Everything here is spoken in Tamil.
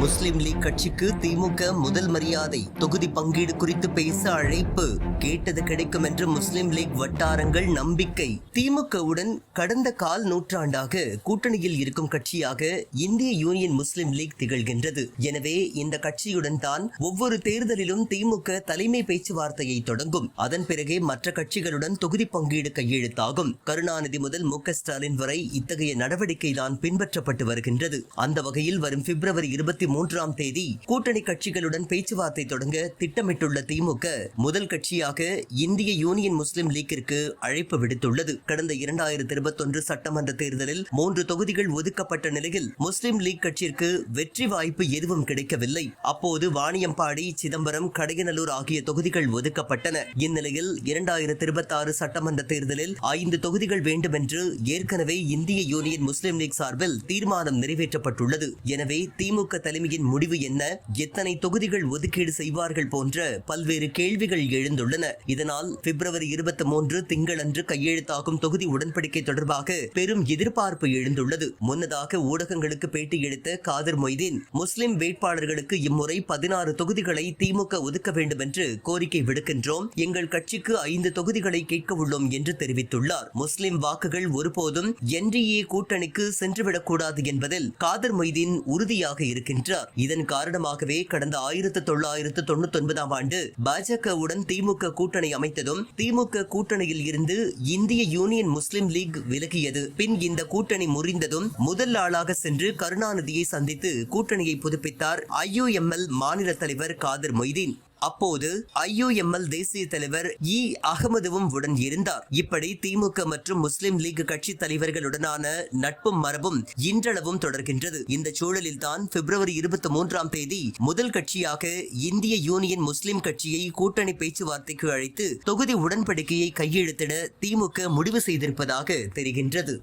முஸ்லிம் லீக் கட்சிக்கு திமுக முதல் மரியாதை. தொகுதி பங்கீடு குறித்து பேச அழைப்பு. கேட்டது கிடைக்கும் என்று முஸ்லிம் லீக் வட்டாரங்கள் நம்பிக்கை. திமுகவுடன் கடந்த கால் நூற்றாண்டாக கூட்டணியில் இருக்கும் கட்சியாக இந்திய யூனியன் முஸ்லிம் லீக் திகழ்கின்றது. எனவே இந்த கட்சியுடன் தான் ஒவ்வொரு தேர்தலிலும் திமுக தலைமை பேச்சுவார்த்தையை தொடங்கும். அதன் பிறகே மற்ற கட்சிகளுடன் தொகுதி பங்கீடு கையெழுத்தாகும். கருணாநிதி முதல் மு ஸ்டாலின் வரை இத்தகைய நடவடிக்கை தான் பின்பற்றப்பட்டு வருகின்றது. அந்த வகையில் வரும் பிப்ரவரி இருபத்தி மூன்றாம் தேதி கூட்டணி கட்சிகளுடன் பேச்சுவார்த்தை தொடங்க திட்டமிட்டுள்ள திமுக முதல் கட்சியாக இந்திய யூனியன் முஸ்லிம் லீக்கிற்கு அழைப்பு விடுத்துள்ளது. கடந்த இரண்டாயிரத்தி இருபத்தொன்று சட்டமன்ற தேர்தலில் மூன்று தொகுதிகள் ஒதுக்கப்பட்ட நிலையில் முஸ்லிம் லீக் கட்சிற்கு வெற்றி வாய்ப்பு எதுவும் கிடைக்கவில்லை. அப்போது வாணியம்பாடி சிதம்பரம் கடையநல்லூர் ஆகிய தொகுதிகள் ஒதுக்கப்பட்டன. இந்நிலையில் இரண்டாயிரத்தி இருபத்தி ஆறு சட்டமன்ற தேர்தலில் ஐந்து தொகுதிகள் வேண்டும் என்று ஏற்கனவே இந்திய யூனியன் முஸ்லிம் லீக் சார்பில் தீர்மானம் நிறைவேற்றப்பட்டுள்ளது. எனவே திமுக தலைமையின் முடிவு என்ன? எத்தனை தொகுதிகள் ஒதுக்கீடு செய்வார்கள் போன்ற பல்வேறு கேள்விகள் எழுந்துள்ளன. இதனால் பிப்ரவரி இருபத்தி மூன்று திங்களன்று கையெழுத்தாகும் தொகுதி உடன்படிக்கை தொடர்பாக பெரும் எதிர்பார்ப்பு எழுந்துள்ளது. முன்னதாக ஊடகங்களுக்கு பேட்டியளித்த காதர் மொய்தீன் முஸ்லிம் வேட்பாளர்களுக்கு இம்முறை பதினாறு தொகுதிகளை திமுக ஒதுக்க வேண்டும் என்று கோரிக்கை விடுக்கின்றோம். எங்கள் கட்சிக்கு ஐந்து தொகுதிகளை கேட்க உள்ளோம் என்று தெரிவித்துள்ளார். முஸ்லிம் வாக்குகள் ஒருபோதும் என்டிஏ கூட்டணிக்கு சென்றுவிடக்கூடாது என்பதில் காதர் மொய்தீன் உறுதியாக இருக்கின்றார் இதன் காரணமாகவே கடந்த ஆயிரத்து தொள்ளாயிரத்து தொண்ணூத்தி ஒன்பதாம் ஆண்டு பாஜகவுடன் திமுக கூட்டணி அமைத்ததும் திமுக கூட்டணியில் இருந்து இந்திய யூனியன் முஸ்லிம் லீக் விலகியது. பின் இந்த கூட்டணி முறிந்ததும் முதல் ஆளாக சென்று கருணாநிதியை சந்தித்து கூட்டணியை புதுப்பித்தார் ஐயூஎம்எல் மாநில தலைவர் காதர் மொய்தீன். அப்போது ஐயுஎம்எல் தேசிய தலைவர் இ அகமதுவும் உடன் இருந்தார். இப்படி திமுக மற்றும் முஸ்லிம் லீக் கட்சி தலைவர்களுடனான நட்பும் மரபும் இன்றளவும் தொடர்கின்றது. இந்த சூழலில் தான் பிப்ரவரி இருபத்தி மூன்றாம் தேதி முதல் கட்சியாக இந்திய யூனியன் முஸ்லிம் கட்சியை கூட்டணி பேச்சுவார்த்தைக்கு அழைத்து தொகுதி உடன்படிக்கையை கையெழுத்திட திமுக முடிவு செய்திருப்பதாக தெரிகின்றது.